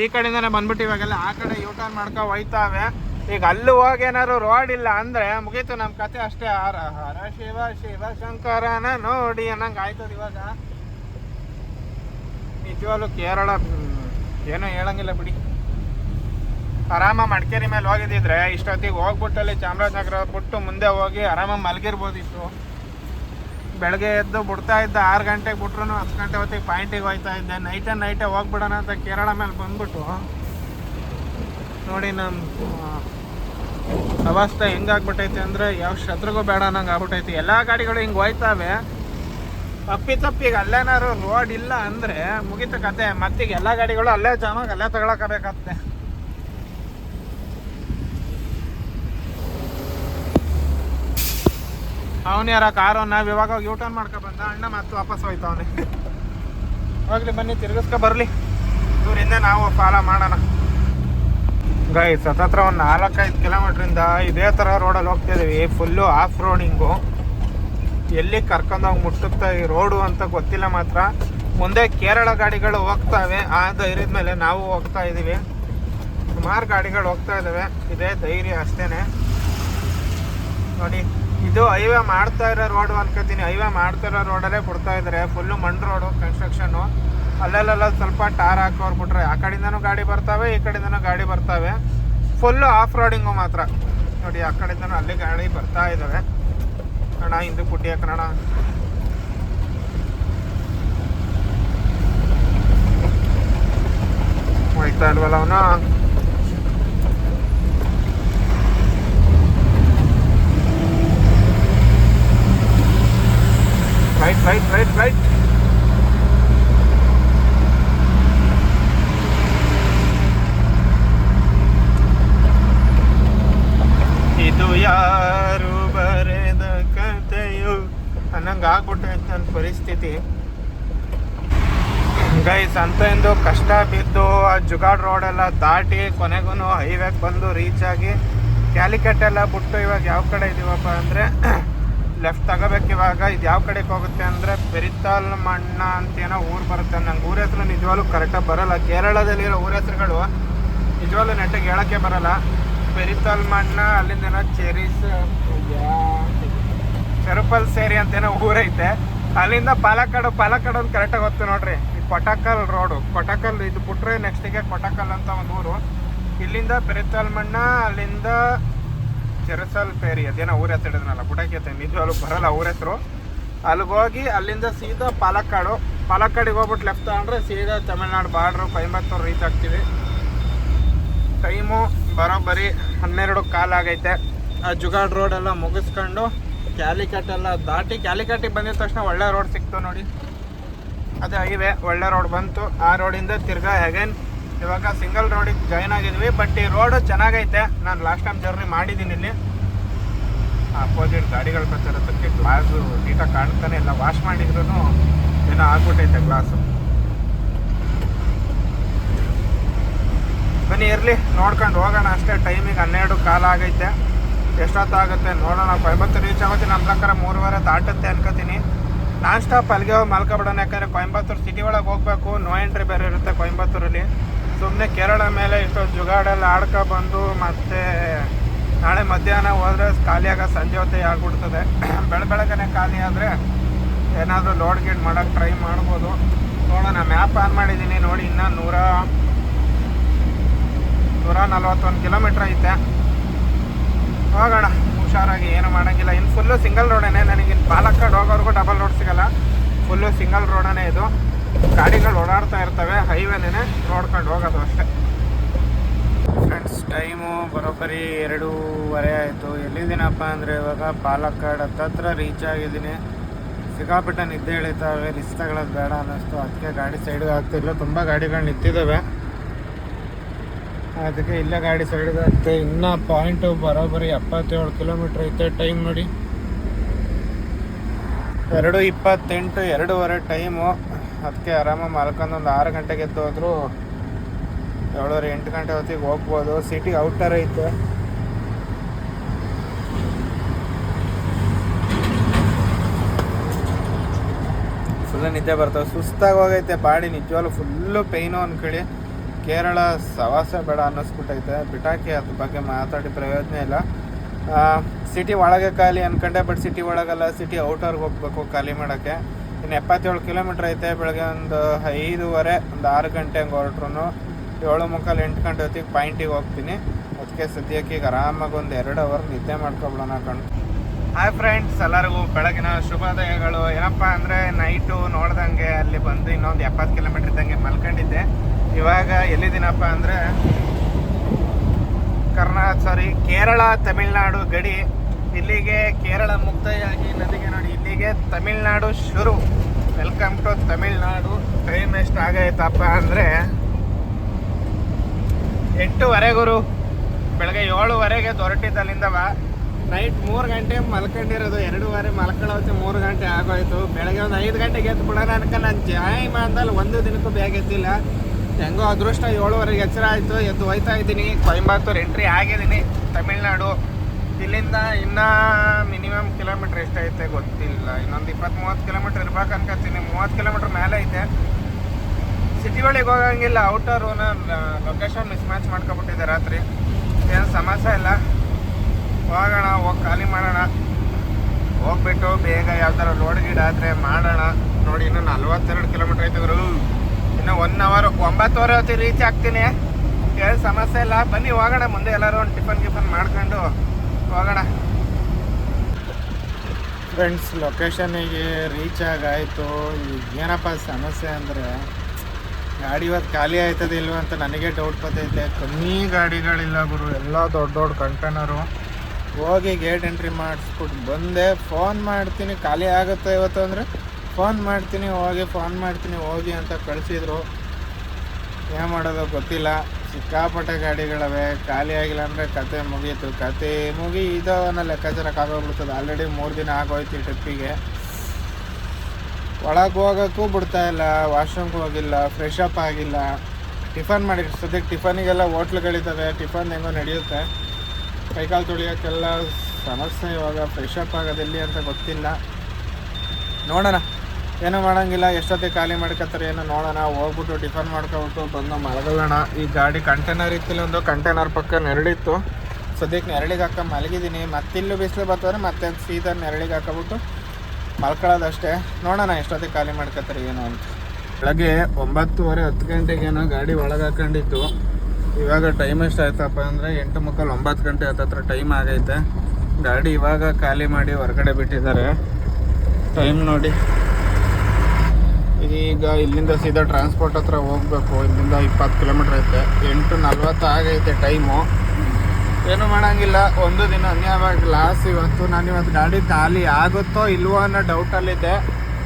ಈ ಕಡೆಯಿಂದನೇ ಬಂದ್ಬಿಟ್ಟು ಇವಾಗೆಲ್ಲ ಆ ಕಡೆ ಯೂ ಟರ್ನ್ ಮಾಡ್ಕೊ ಹೋಯ್ತಾವೆ. ಈಗ ಅಲ್ಲಿ ಹೋಗಿ ಏನಾದ್ರು ರೋಡ್ ಇಲ್ಲ ಅಂದ್ರೆ ಮುಗೀತು ನಮ್ಮ ಕತೆ ಅಷ್ಟೇ. ಹರ ಹರ ಶಿವ ಶಿವ ಶಂಕರನ ನೋಡಿ ಅನ್ನಂಗೆ ಆಯ್ತದ ಇವಾಗ. ನಿಜವಾಗ್ಲೂ ಕೇರಳ ಏನೂ ಹೇಳಂಗಿಲ್ಲ ಬಿಡಿ. ಆರಾಮ ಮಡಿಕೇರಿ ಮೇಲೆ ಹೋಗಿದ್ದಿದ್ರೆ ಇಷ್ಟೊತ್ತಿಗೆ ಹೋಗ್ಬಿಟ್ಟು ಅಲ್ಲಿ ಚಾಮರಾಜನಗರ ಬಿಟ್ಟು ಮುಂದೆ ಹೋಗಿ ಆರಾಮಾಗಿ ಮಲಗಿರ್ಬೋದಿತ್ತು. ಬೆಳಗ್ಗೆ ಎದ್ದು ಬಿಡ್ತಾ ಇದ್ದ ಆರು ಗಂಟೆಗೆ ಬಿಟ್ರು ಹತ್ತು ಗಂಟೆ ಹೊತ್ತಿಗೆ ಪಾಯಿಂಟಿಗೆ ಹೋಗ್ತಾ ಇದ್ದೆ. ನೈಟೇ ನೈಟೇ ಹೋಗ್ಬಿಡೋಣ ಅಂತ ಕೇರಳ ಮೇಲೆ ಬಂದ್ಬಿಟ್ಟು ನೋಡಿ ನಮ್ಮ ಅವಸ್ಥೆ ಹೆಂಗಾಗ್ಬಿಟ್ಟೈತೆ ಅಂದರೆ ಯಾವ ಶತ್ರುಗೂ ಬೇಡ ಅನ್ನಂಗೆ ಆಗ್ಬಿಟ್ಟೈತಿ. ಎಲ್ಲ ಗಾಡಿಗಳು ಹಿಂಗೆ ಹೋಯ್ತಾವೆ. ತಪ್ಪಿ ತಪ್ಪಿಗೆ ಅಲ್ಲೇನಾದ್ರು ರೋಡ್ ಇಲ್ಲ ಅಂದರೆ ಮುಗಿತ ಕತೆ. ಮತ್ತೀಗ ಎಲ್ಲ ಗಾಡಿಗಳು ಅಲ್ಲೇ ಜಾಮಾಗಿ ಅಲ್ಲೇ ತಗೊಳಕಬೇಕಾಗತ್ತೆ ಅವನು ಯಾರ ಕಾರು ನಾವು ಇವಾಗ ಯು ಟರ್ನ್ ಮಾಡ್ಕೊ ಬಂದ, ಅಣ್ಣ ಮತ್ತೆ ವಾಪಸ್ ಹೋಯ್ತವನೆ ಹೋಗ್ಲಿ ಬನ್ನಿ, ತಿರ್ಗಿಸ್ಕೊ ಬರಲಿ. ಇವರಿಂದ ನಾವು ಫಾಲೋ ಮಾಡೋಣ. ಗೈ ಸತತ್ರ ಒಂದು ನಾಲ್ಕೈದು ಕಿಲೋಮೀಟ್ರಿಂದ ಇದೇ ಥರ ರೋಡಲ್ಲಿ ಹೋಗ್ತಿದ್ದೀವಿ ಫುಲ್ಲು ಆಫ್ ರೋಡಿಂಗು ಎಲ್ಲಿ ಕರ್ಕೊಂಡೋಗಿ ಮುಟ್ಟುತ್ತಾ ಈ ರೋಡು ಅಂತ ಗೊತ್ತಿಲ್ಲ ಮಾತ್ರ. ಮುಂದೆ ಕೇರಳ ಗಾಡಿಗಳು ಹೋಗ್ತಾವೆ ಆ ಧೈರ್ಯದ ಮೇಲೆ ನಾವು ಹೋಗ್ತಾ ಇದ್ದೀವಿ ಸುಮಾರು ಗಾಡಿಗಳು ಹೋಗ್ತಾ ಇದ್ದಾವೆ ಇದೇ ಧೈರ್ಯ ಅಷ್ಟೇ ನೋಡಿ. ಇದು ಹೈವೇ ಮಾಡ್ತಾ ಇರೋ ರೋಡ್ ಅನ್ಕೋತೀನಿ. ಹೈವೇ ಮಾಡ್ತಾ ಇರೋ ರೋಡಲ್ಲೇ ಕೊಡ್ತಾ ಇದ್ದಾರೆ ಫುಲ್ಲು ಮಣ್ಣು ರೋಡು ಕನ್ಸ್ಟ್ರಕ್ಷನ್ನು ಅಲ್ಲೆಲ್ಲ ಸ್ವಲ್ಪ ಟಾರ್ ಹಾಕೋರ್ ಬಿಟ್ರೆ ಆ ಕಡೆಯಿಂದನೂ ಗಾಡಿ ಬರ್ತಾವೆ, ಈ ಕಡೆಯಿಂದನೂ ಗಾಡಿ ಬರ್ತಾವೆ. ಫುಲ್ಲು ಆಫ್ ರೋಡಿಂಗು ಮಾತ್ರ. ನೋಡಿ, ಆ ಕಡೆಯಿಂದನೂ ಅಲ್ಲಿ ಗಾಡಿ ಬರ್ತಾ ಇದ್ದಾವೆ ಅಣ್ಣ, ಹಿಂದೆ ಪುಟ್ಟಿ ಹಾಕೋಣ ಹೋಯ್ತಾ ಇಲ್ವಲ್ಲ ಅವನು? ರೈಟ್ ರೈಟ್ ರೈಟ್ ರೈಟ್ ಇದು ಯಾರು ಬರೆದ ಕಥೆಯು? ಅನ್ನಂಗೆ ಆಗ್ಬಿಟ್ಟೈತೆ ನನ್ನ ಪರಿಸ್ಥಿತಿ. ಗೈಸ್ ಅಂತ ಎಂದು ಕಷ್ಟ ಬಿದ್ದು ಆ ಜುಗಾಡ್ ರೋಡೆಲ್ಲ ದಾಟಿ ಕೊನೆಗೂ ಹೈವೇಗೆ ಬಂದು ರೀಚ್ ಆಗಿ ಕ್ಯಾಲಿಕಟ್ ಎಲ್ಲ ಬಿಟ್ಟು ಇವಾಗ ಯಾವ ಕಡೆ ಇದೀವಪ್ಪ ಅಂದರೆ ಲೆಫ್ಟ್ ತಗೋಬೇಕು ಇವಾಗ, ಇದು ಯಾವ ಕಡೆಗೆ ಹೋಗುತ್ತೆ ಅಂದರೆ ಪೆರಿತಾಲ್ ಮಣ್ಣ ಅಂತ ಏನೋ ಊರು ಬರುತ್ತೆ. ನಂಗೆ ಊರ ಹೆಸರು ನಿಜವಾಗ್ಲೂ ಕರೆಕ್ಟಾಗಿ ಬರಲ್ಲ. ಕೇರಳದಲ್ಲಿರೋ ಊರ ಹೆಸರುಗಳು ನಿಜವಾಗ್ಲೂ ನೆಟ್ಟಗೆ ಹೇಳೋಕ್ಕೆ ಬರಲ್ಲ. ಪೆರಿತಾಲ್ ಮಣ್ಣ ಅಲ್ಲಿಂದೇನೋ ಚೆರಿಸ್ ಚೆರುಪಲ್ ಸೇರಿ ಅಂತೇನೋ ಊರೈತೆ ಅಲ್ಲಿಂದ ಪಾಲಕ್ಕಾಡು ಪಾಲಕ್ಕಾಡು ಅಂತ ಕರೆಕ್ಟಾಗಿ ಗೊತ್ತು ನೋಡ್ರಿ. ಈ ಕೊಟಕಲ್ ರೋಡು ಕೊಟಕಲ್ ಇದು ಬಿಟ್ರೆ ನೆಕ್ಸ್ಟಿಗೆ ಕೊಟಕಲ್ ಅಂತ ಒಂದು ಊರು. ಇಲ್ಲಿಂದ ಪೆರಿತಾಲ್ ಮಣ್ಣ, ಅಲ್ಲಿಂದ ಚೆರಸಲ್ ಫೇರಿ ಅದೇನೋ ಊರ ಹೆಸರು ಹಿಡಿದ್ನಲ್ಲ ಬುಡಕೈತೆ ನಿಜವಾಗ್ಲೂ ಬರಲ್ಲ ಊರ ಹೆಸರು. ಅಲ್ಲಿಗೆ ಹೋಗಿ ಅಲ್ಲಿಂದ ಸೀದಾ ಪಾಲಕ್ಕಾಡು. ಪಾಲಕ್ಕಾಡಿಗೆ ಹೋಗ್ಬಿಟ್ಟು ಲೆಫ್ಟ್ ತಗೊಂಡ್ರೆ ಸೀದಾ ತಮಿಳ್ನಾಡು ಬಾರ್ಡ್ರು ಕೊಯಂಬತ್ತೂರು ರೀಚ್ ಆಗ್ತೀವಿ. ಟೈಮು ಬರೋಬ್ಬರಿ ಹನ್ನೆರಡು ಕಾಲಾಗೈತೆ ಆ ಜುಗಾಡ್ ರೋಡ್ ಎಲ್ಲ ಮುಗಿಸ್ಕೊಂಡು ಕ್ಯಾಲಿಕಟ್ ಎಲ್ಲ ದಾಟಿ, ಕ್ಯಾಲಿಕಟ್ಟಿಗೆ ಬಂದಿದ ತಕ್ಷಣ ಒಳ್ಳೆ ರೋಡ್ ಸಿಕ್ತು ನೋಡಿ. ಅದೇ ಹೈವೇ, ಒಳ್ಳೆ ರೋಡ್ ಬಂತು. ಆ ರೋಡಿಂದ ತಿರ್ಗಾ ಅಗೇನ್ ಇವಾಗ ಸಿಂಗಲ್ ರೋಡಿಗೆ ಜಾಯ್ನ್ ಆಗಿದ್ವಿ ಬಟ್ ಈ ರೋಡು ಚೆನ್ನಾಗೈತೆ. ನಾನು ಲಾಸ್ಟ್ ಟೈಮ್ ಜರ್ನಿ ಮಾಡಿದ್ದೀನಿ ಇಲ್ಲಿ. ಅಪೋಸಿಟ್ ಗಾಡಿಗಳು ಬರ್ತಿರೋದಕ್ಕೆ ಗ್ಲಾಸು ನೀಟಾಗಿ ಕಾಣ್ತಾನೆ ಇಲ್ಲ. ವಾಶ್ ಮಾಡಿದ್ರೂ ಏನೋ ಆಗ್ಬಿಟ್ಟೈತೆ ಗ್ಲಾಸು ಬನ್ನಿ, ಇರಲಿ. ನೋಡ್ಕೊಂಡು ಹೋಗೋಣ ಅಷ್ಟೇ. ಟೈಮಿಗೆ ಹನ್ನೆರಡು ಕಾಲ ಆಗೈತೆ. ಎಷ್ಟೊತ್ತಾಗುತ್ತೆ ನೋಡೋಣ. ಕೊಯಂಬತ್ತೂರು ರೀಚ್ ಆಗುತ್ತೆ ನಮ್ಮ ಪ್ರಕಾರ ಮೂರುವರೆ ದಾಟುತ್ತೆ ಅನ್ಕೋತೀನಿ. ನಾನ್ ಸ್ಟಾಪ್ ಅಲ್ಲಿಗೆ ಹೋಗಿ ಮಲ್ಕೊಬಿಡೋಣ. ಯಾಕಂದರೆ ಕೊಯಂಬತ್ತೂರು ಸಿಟಿ ಒಳಗೆ ಹೋಗ್ಬೇಕು. ನೋ ಎಂಟ್ರಿ ಬೇರೆ ಇರುತ್ತೆ ಕೊಯಂಬತ್ತೂರಲ್ಲಿ. ಸುಮ್ಮನೆ ಕೇರಳ ಮೇಲೆ ಇಷ್ಟೊಂದು ಜುಗಾಡೆಲ್ಲ ಆಡ್ಕೊ ಬಂದು ಮತ್ತೆ ನಾಳೆ ಮಧ್ಯಾಹ್ನ ಹೋದ್ರೆ ಖಾಲಿ ಆಗೋ ಸಂಜೆ ಹೊತ್ತೆ ಆಗ್ಬಿಡ್ತದೆ. ಬೆಳೆ ಬೆಳಗ್ಗೆ ಖಾಲಿ ಆದರೆ ಏನಾದರೂ ಲೋಡ್ ಗೀಡ್ ಮಾಡೋಕ್ಕೆ ಟ್ರೈ ಮಾಡ್ಬೋದು. ನೋಡೋಣ ಮ್ಯಾಪ್ ಆನ್ ಮಾಡಿದ್ದೀನಿ ನೋಡಿ, ಇನ್ನೂ ನೂರ ನೂರ ನಲ್ವತ್ತೊಂದು ಕಿಲೋಮೀಟ್ರ್ ಐತೆ. ಹೋಗೋಣ, ಹುಷಾರಾಗಿ, ಏನು ಮಾಡೋಂಗಿಲ್ಲ. ಇನ್ನು ಫುಲ್ಲು ಸಿಂಗಲ್ ರೋಡೇನೆ ನನಗೆ ಇನ್ನು ಪಾಲಕ್ಕಾಡ್ ಹೋಗೋರ್ಗೂ ಡಬಲ್ ರೋಡ್ ಸಿಗಲ್ಲ. ಫುಲ್ಲು ಸಿಂಗಲ್ ರೋಡನೇ ಇದು. ಗಾಡಿಗಳು ಓಡಾಡ್ತಾ ಇರ್ತವೆ ಹೈವೇನೇ ನೋಡ್ಕೊಂಡು ಹೋಗೋದು ಅಷ್ಟೇ. ಫ್ರೆಂಡ್ಸ್ ಟೈಮು ಬರೋಬ್ಬರಿ ಎರಡೂವರೆ ಆಯಿತು. ಎಲ್ಲಿದ್ದೀನಪ್ಪ ಅಂದರೆ ಇವಾಗ ಪಾಲಕ್ಕಾಡ್ ಹತ್ತತ್ರ ರೀಚ್ ಆಗಿದ್ದೀನಿ. ಸಿಕ್ಕಾಪಟ್ಟೆ ನಿದ್ದೆ ಎಳಿತಾವೆ ರಿಸ್ಕ್ ತಗೊಳ್ಳೋದು ಬೇಡ ಅನ್ನಿಸ್ತು. ಅದಕ್ಕೆ ಗಾಡಿ ಸೈಡ್ಗೆ ಆಗ್ತಿಲ್ಲ ತುಂಬ ಗಾಡಿಗಳು ನಿಂತಿದ್ದಾವೆ. ಅದಕ್ಕೆ ಇಲ್ಲೇ ಗಾಡಿ ಸೈಡ್ಗೆ ಆಗ್ತದೆ ಇನ್ನೂ ಪಾಯಿಂಟು ಬರೋಬ್ಬರಿ ಎಪ್ಪತ್ತೇಳು ಕಿಲೋಮೀಟ್ರ್ ಐತೆ. ಟೈಮ್ ನೋಡಿ. ಎರಡು ಇಪ್ಪತ್ತೆಂಟು, ಎರಡೂವರೆ ಟೈಮು ಅದಕ್ಕೆ ಆರಾಮಾಗಿ ಮಲ್ಕೊಂಡು ಒಂದು ಆರು ಗಂಟೆಗೆ ಎದ್ದು ಹೋದ್ರು ಏಳುವರೆ ಎಂಟು ಗಂಟೆ ಹೊತ್ತಿಗೆ ಹೋಗ್ಬೋದು. ಸಿಟಿ ಔಟರ್ ಐತೆ. ಫುಲ್ಲು ನಿದ್ದೆ ಬರ್ತವೆ ಸುಸ್ತಾಗಿ ಹೋಗೈತೆ ಬಾಡಿ. ನಿಜವಾಗ್ಲೂ ಫುಲ್ಲು ಪೈನು ಅನ್ಕೊಳ್ಳಿ. ಕೇರಳ ಸವಾಸ ಬೇಡ ಅನ್ನಿಸ್ಬಿಟ್ಟೈತೆ. ಬಿಟಾಕಿ ಅದ್ರ ಬಗ್ಗೆ ಮಾತಾಡಿ ಪ್ರಯೋಜನ ಇಲ್ಲ. ಸಿಟಿ ಒಳಗೆ ಖಾಲಿ ಅನ್ಕೊಂಡೆ ಬಟ್ ಸಿಟಿ ಒಳಗಲ್ಲ. ಸಿಟಿ ಔಟರ್ಗೆ ಹೋಗ್ಬೇಕು ಖಾಲಿ ಮಾಡೋಕ್ಕೆ. ಇನ್ನು ಎಪ್ಪತ್ತೇಳು ಕಿಲೋಮೀಟ್ರ್ ಐತೆ, ಬೆಳಗ್ಗೆ ಒಂದು ಐದೂವರೆ, ಒಂದು ಆರು ಗಂಟೆ ಹಂಗೆ ಹೊರಟ್ರು ಏಳು ಮುಕ್ಕಾಲು ಎಂಟು ಗಂಟೆ ಹೊತ್ತಿಗೆ ಪಾಯಿಂಟಿಗೆ ಹೋಗ್ತೀನಿ. ಅದಕ್ಕೆ ಸದ್ಯಕ್ಕೆ ಈಗ ಆರಾಮಾಗಿ ಒಂದು ಎರಡು ಅವರ್ ನಿದ್ದೆ ಮಾಡ್ಕೊಬಿಡೋಣ ಕಣ್ಣು ಹಾಯ್ ಫ್ರೆಂಡ್ಸ್ ಎಲ್ಲರಿಗೂ ಬೆಳಗಿನ ಶುಭೋದಯಗಳು. ಏನಪ್ಪ ಅಂದರೆ ನೈಟು ನೋಡ್ದಂಗೆ ಅಲ್ಲಿ ಬಂದು ಇನ್ನೊಂದು ಎಪ್ಪತ್ತು ಕಿಲೋಮೀಟ್ರ್ ಇದ್ದಂಗೆ ಮಲ್ಕೊಂಡಿದ್ದೆ. ಇವಾಗ ಎಲ್ಲಿದ್ದೀನಪ್ಪ ಅಂದರೆ ಕರ್ನಾಟಕ ಸಾರಿ ಕೇರಳ, ತಮಿಳ್ನಾಡು ಗಡಿ. ಇಲ್ಲಿಗೆ ಕೇರಳ ಮುಕ್ತಾಯಾಗಿ ನದಿಗೆ ನೋಡಿ. ಇಲ್ಲಿಗೆ ತಮಿಳ್ನಾಡು ಶುರು. Welcome to Tamil Nadu. ಟೈಮ್ ಎಷ್ಟು ಆಗೈತಪ್ಪ ಅಂದರೆ ಎಂಟೂವರೆ ಗುರು. ಬೆಳಗ್ಗೆ ಏಳುವರೆಗೆ ದೊರಟಿದ್ದು ಅಲ್ಲಿಂದವ ನೈಟ್ ಮೂರು ಗಂಟೆ ಮಲ್ಕೊಂಡಿರೋದು. ಎರಡೂವರೆ ಮಲ್ಕೊಳ್ಳೋಕೆ ಮೂರು ಗಂಟೆ ಆಗೋಯ್ತು. ಬೆಳಗ್ಗೆ ಒಂದು ಐದು ಗಂಟೆಗೆ ಎದ್ದು ಬಿಡೋಣ ಅನ್ಕೊಂಡು ನಾನು ಜಾಯ್ ಮಾಡ್ದಲ್ಲಿ ಒಂದು ದಿನಕ್ಕೂ ಬೇಗ ಎದ್ದಿಲ್ಲ. ಹೆಂಗೋ ಅದೃಷ್ಟ ಏಳುವರೆಗೆ ಎಚ್ಚರ ಆಯಿತು. ಎದ್ದು ಹೋಯ್ತಾ ಇದ್ದೀನಿ. ಕೊಯಂಬತ್ತೂರು ಎಂಟ್ರಿ ಆಗಿದ್ದೀನಿ. ತಮಿಳ್ನಾಡು. ಇಲ್ಲಿಂದ ಇನ್ನೂ ಮಿನಿಮಮ್ ಕಿಲೋಮೀಟ್ರ್ ಎಷ್ಟೈತೆ ಗೊತ್ತಿಲ್ಲ. ಇನ್ನೊಂದು ಇಪ್ಪತ್ತು ಮೂವತ್ತು ಕಿಲೋಮೀಟ್ರ್ ಇರ್ಬೇಕು ಅನ್ಕೋತೀನಿ. ಮೂವತ್ತು ಕಿಲೋಮೀಟ್ರ್ ಮೇಲೆ ಐತೆ. ಸಿಟಿ ಒಳಗೆ ಹೋಗಂಗಿಲ್ಲ. ಔಟರ್ ಲೊಕೇಶನ್ ಮಿಸ್ ಮ್ಯಾಚ್ ಮಾಡ್ಕೊಬಿಟ್ಟಿದೆ ರಾತ್ರಿ. ಏನು ಸಮಸ್ಯೆ ಇಲ್ಲ. ಹೋಗೋಣ, ಹೋಗಿ ಖಾಲಿ ಮಾಡೋಣ. ಹೋಗ್ಬಿಟ್ಟು ಬೇಗ ಯಾವ್ದಾರ ಲೋಡ್ ಗಿಡ ಆದರೆ ಮಾಡೋಣ. ನೋಡಿ, ಇನ್ನೂ ನಲ್ವತ್ತೆರಡು ಕಿಲೋಮೀಟ್ರ್ ಐತೆ ಗುರು. ಇನ್ನು ಒನ್ ಅವರ್ ಒಂಬತ್ತುವರೆ ಹೊತ್ತಿಗೆ ರೀಚ್ ಆಗ್ತೀನಿ. ಏನು ಸಮಸ್ಯೆ ಇಲ್ಲ. ಬನ್ನಿ, ಹೋಗೋಣ. ಮುಂದೆ ಎಲ್ಲರೂ ಒಂದು ಟಿಫನ್ ಗಿಫನ್ ಮಾಡ್ಕೊಂಡು ಹೋಗೋಣ. ಫ್ರೆಂಡ್ಸ್ ಲೊಕೇಶನಿಗೆ ರೀಚ್ ಆಗಾಯಿತು. ಈಗ ಏನಪ್ಪ ಸಮಸ್ಯೆ ಅಂದರೆ, ಗಾಡಿ ಇವತ್ತು ಖಾಲಿ ಆಯ್ತದೆ ಇಲ್ವ ಅಂತ ನನಗೆ ಡೌಟ್ ಬರ್ತೈತೆ. ಕಮ್ಮಿ ಗಾಡಿಗಳಿಲ್ಲ ಗುರು, ಎಲ್ಲ ದೊಡ್ಡ ದೊಡ್ಡ ಕಂಟೈನರು ಹೋಗಿ ಗೇಟ್ ಎಂಟ್ರಿ ಮಾಡಿಸ್ಬಿಟ್ಟು ಬಂದೆ. ಫೋನ್ ಮಾಡ್ತೀನಿ, ಖಾಲಿ ಆಗುತ್ತೆ ಇವತ್ತು ಅಂದರೆ ಫೋನ್ ಮಾಡ್ತೀನಿ, ಹೋಗಿ ಫೋನ್ ಮಾಡ್ತೀನಿ, ಹೋಗಿ ಅಂತ ಕಳಿಸಿದ್ರು. ಏನು ಮಾಡೋದು ಗೊತ್ತಿಲ್ಲ. ಸಿಕ್ಕಾಪಟ್ಟೆ ಗಾಡಿಗಳವೆ, ಖಾಲಿ ಆಗಿಲ್ಲ ಅಂದರೆ ಕತೆ ಮುಗೀತು. ಕತೆ ಮುಗಿ ಇದು ಅನ್ನೋ ಲೆಕ್ಕಾಚಾರಕ್ಕೆ ಆಗೋಗ್ಬಿಡ್ತದೆ ಆಲ್ರೆಡಿ ಮೂರು ದಿನ ಆಗೋಯ್ತು ಟ್ರಿಪ್ಪಿಗೆ. ಒಳಗೆ ಹೋಗೋಕ್ಕೂ ಬಿಡ್ತಾ ಇಲ್ಲ, ವಾಶ್ರೂಮ್ಗೆ ಹೋಗಿಲ್ಲ ಫ್ರೆಶ್ ಅಪ್ ಆಗಿಲ್ಲ. ಟಿಫನ್ ಮಾಡಿ, ಸದ್ಯಕ್ಕೆ ಟಿಫನಿಗೆಲ್ಲ ಹೋಟ್ಲುಗಳಿದ್ದಾವೆ. ಟಿಫನ್ ಹೆಂಗೋ ನಡೆಯುತ್ತೆ. ಕೈಕಾಲು ತೊಳಿಯೋಕ್ಕೆಲ್ಲ ಸಮಸ್ಯೆ ಇವಾಗ. ಫ್ರೆಶ್ ಅಪ್ ಆಗೋದೆಲ್ಲಿ ಅಂತ ಗೊತ್ತಿಲ್ಲ. ನೋಡೋಣ. ಏನೂ ಮಾಡೋಂಗಿಲ್ಲ, ಎಷ್ಟೊತ್ತಿಗೆ ಖಾಲಿ ಮಾಡ್ಕೊತಾರೆ ಏನೋ ನೋಡೋಣ, ಹೋಗ್ಬಿಟ್ಟು ಟಿಫನ್ ಮಾಡ್ಕೊಬಿಟ್ಟು ಬಂದು ಮಲಗಲ್ಲೋಣ ಈ ಗಾಡಿ ಕಂಟೈನರ್ ಇತ್ತಿಲ್ಲ ಒಂದು ಕಂಟೈನರ್ ಪಕ್ಕ ನೆರಳಿತ್ತು. ಸದ್ಯಕ್ಕೆ ನೆರಳಿಗೆ ಹಾಕ ಮಲಗಿದ್ದೀನಿ. ಮತ್ತಿಲ್ಲೂ ಬಿಸಿಲು ಬರ್ತದ್ರೆ ಮತ್ತೆ ಸೀದಾ ನೆರಳಿಗೆ ಹಾಕೋಬಿಟ್ಟು ಮಲ್ಕೊಳ್ಳೋದಷ್ಟೇ. ನೋಡೋಣ ಎಷ್ಟೊತ್ತಿಗೆ ಖಾಲಿ ಮಾಡ್ಕೋತಾರೆ ಏನು ಅಂತ. ಬೆಳಗ್ಗೆ ಒಂಬತ್ತುವರೆ ಹತ್ತು ಗಂಟೆಗೇನೋ ಗಾಡಿ ಒಳಗೆ ಹಾಕೊಂಡಿತ್ತು. ಇವಾಗ ಟೈಮ್ ಎಷ್ಟು ಆಯ್ತಪ್ಪ ಅಂದರೆ ಎಂಟು ಮುಕ್ಕಲ್ಲಿ ಒಂಬತ್ತು ಗಂಟೆ ಹತ್ತತ್ರ ಟೈಮ್ ಆಗೈತೆ. ಗಾಡಿ ಇವಾಗ ಖಾಲಿ ಮಾಡಿ ಹೊರಗಡೆ ಬಿಟ್ಟಿದ್ದಾರೆ. ಟೈಮ್ ನೋಡಿ. ಈಗ ಇಲ್ಲಿಂದ ಸೀದಾ ಟ್ರಾನ್ಸ್ಪೋರ್ಟ್ ಹತ್ರ ಹೋಗ್ಬೇಕು. ಇಲ್ಲಿಂದ ಇಪ್ಪತ್ತು ಕಿಲೋಮೀಟ್ರ್ ಐತೆ. ಎಂಟು ನಲ್ವತ್ತು ಆಗೈತೆ ಟೈಮು ಏನು ಮಾಡೋಂಗಿಲ್ಲ. ಒಂದು ದಿನ ಅನ್ಯಾಯವಾಗಿ ಲಾಸ್ ಇವತ್ತು ನಾನು ಇವತ್ತು ಗಾಡಿ ಖಾಲಿ ಆಗುತ್ತೋ ಇಲ್ವೋ ಅನ್ನೋ ಡೌಟಲ್ಲಿದ್ದೆ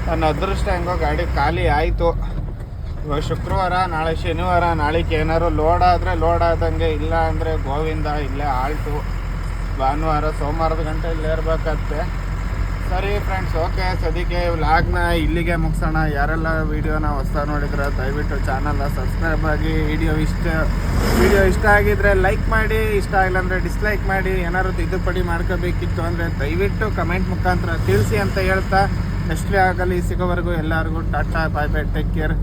ನನ್ನ ಅದೃಷ್ಟ ಹೆಂಗೋ ಗಾಡಿ ಖಾಲಿ ಆಯಿತು. ಇವಾಗ ಶುಕ್ರವಾರ, ನಾಳೆ ಶನಿವಾರ, ನಾಳೆಗೆ ಏನಾದ್ರು ಲೋಡ್ ಆದರೆ ಲೋಡ್ ಆದಂಗೆ ಇಲ್ಲ ಅಂದರೆ ಗೋವಿಂದ ಇಲ್ಲೇ ಆಲ್ಟು ಭಾನುವಾರ, ಸೋಮವಾರದ ಗಂಟೆ ಇಲ್ಲೇ ಇರ್ಬೇಕಾಗತ್ತೆ. ಸರಿ ಫ್ರೆಂಡ್ಸ್ ಓಕೆ ಸದ್ಯಕ್ಕೆ ವ್ಲಾಗ್ನ ಇಲ್ಲಿಗೆ ಮುಗಿಸೋಣ. ಯಾರೆಲ್ಲ ವೀಡಿಯೋನ ಹೊಸ ನೋಡಿದ್ರೆ ದಯವಿಟ್ಟು ಚಾನಲ್ನ ಸಬ್ಸ್ಕ್ರೈಬ್ ಆಗಿ. ವಿಡಿಯೋ ಇಷ್ಟ ವಿಡಿಯೋ ಇಷ್ಟ ಆಗಿದ್ರೆ ಲೈಕ್ ಮಾಡಿ, ಇಷ್ಟ ಆಗಿಲ್ಲ ಅಂದರೆ ಡಿಸ್ಲೈಕ್ ಮಾಡಿ, ಏನಾದ್ರು ತಿದ್ದುಪಡಿ ಮಾಡ್ಕೋಬೇಕಿತ್ತು ಅಂದರೆ ದಯವಿಟ್ಟು ಕಮೆಂಟ್ ಮುಖಾಂತರ ತಿಳಿಸಿ ಅಂತ ಹೇಳ್ತಾ. ನೆಕ್ಸ್ಟ್ ಆಗಲಿ ಸಿಗೋವರೆಗೂ ಎಲ್ಲರಿಗೂ tata bye bye take care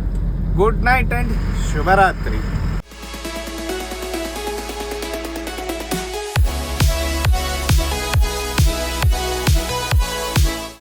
good night and ಶುಭರಾತ್ರಿ.